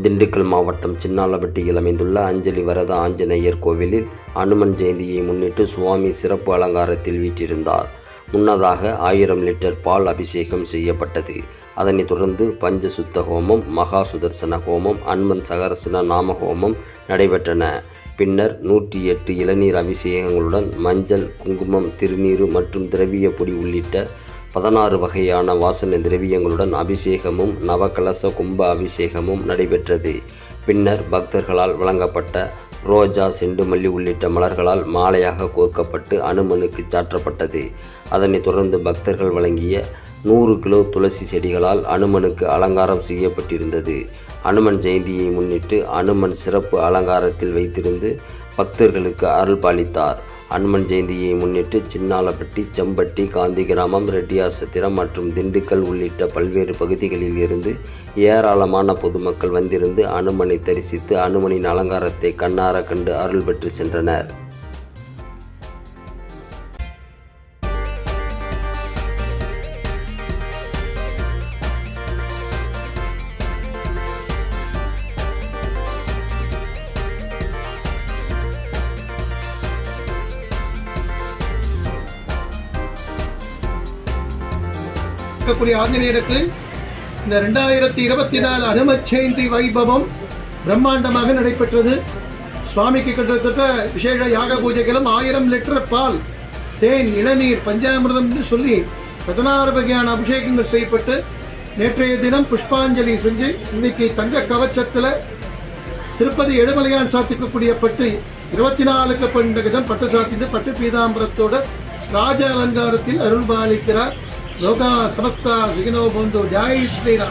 திண்டுக்கல் மாவட்டம் சின்னாலப்பட்டியில் அமைந்துள்ள அஞ்சலி வரத ஆஞ்சநேயர் கோவிலில் அனுமன் ஜெயந்தியை முன்னிட்டு சுவாமி சிறப்பு அலங்காரத்தில் வீற்றிருந்தார். முன்னதாக ஆயிரம் லிட்டர் பால் அபிஷேகம் செய்யப்பட்டது. அதனைத் தொடர்ந்து பஞ்சசுத்த ஹோமம் மகா சுதர்சன ஹோமம் அன்மன் சகரசன நாம ஹோமம் நடைபெற்றன. பின்னர் நூற்றி எட்டு இளநீர் அபிஷேகங்களுடன் மஞ்சள் குங்குமம் திருநீர் மற்றும் திரவிய பொடி உள்ளிட்ட பதினாறு வகையான வாசனை திரவியங்களுடன் அபிஷேகமும் நவகலச கும்ப அபிஷேகமும் நடைபெற்றது. பின்னர் பக்தர்களால் வழங்கப்பட்ட ரோஜா செண்டுமல்லி உள்ளிட்ட மலர்களால் மாலையாக கோர்க்கப்பட்டு அனுமனுக்கு சாற்றப்பட்டது. அதனைத் தொடர்ந்து பக்தர்கள் வழங்கிய நூறு கிலோ துளசி செடிகளால் அனுமனுக்கு அலங்காரம் செய்யப்பட்டிருந்தது. அனுமன் ஜெயந்தியை முன்னிட்டு அனுமன் சிறப்பு அலங்காரத்தில் வைத்திருந்து பக்தர்களுக்கு அருள் பாலித்தார் அனுமன் ஜெயந்தியை முன்னிட்டு சின்னாலப்பட்டி செம்பட்டி காந்தி கிராமம் ரெட்டியாசத்திரம் மற்றும் திண்டுக்கல் உள்ளிட்ட பல்வேறு பகுதிகளில் இருந்து ஏராளமான பொதுமக்கள் வந்திருந்து அனுமனை தரிசித்து அனுமனின் அலங்காரத்தை கண்ணார கண்டு அருள் பெற்று சென்றனர். இருக்கக்கூடிய ஆஞ்சநேயருக்கு இந்த ரெண்டாயிரத்தி இருபத்தி நாலு அனும ஜெயந்தி வைபவம் பிரம்மாண்டமாக நடைபெற்றது. சுவாமிக்கு கிட்டத்தட்ட விசேஷ யாக பூஜைகளும் ஆயிரம் லிட்டர் பால் தேன் இளநீர் பஞ்சாமிர்தம் என்று சொல்லி பதினாறு வகையான அபிஷேகங்கள் செய்யப்பட்டு நேற்றைய தினம் புஷ்பாஞ்சலி செஞ்சு இன்னைக்கு தங்க கவச்சத்தில் திருப்பதி எழுமலையான் சாத்திக்கக்கூடிய பட்டு இருபத்தி நாலுக்கு பண்டகதம் பட்டு சாத்திட்டு பட்டு பீதாம்பரத்தோட ராஜ அலங்காரத்தில் அருள் பாலிக்கிறார் ローカサマスター次のボンド大好きだ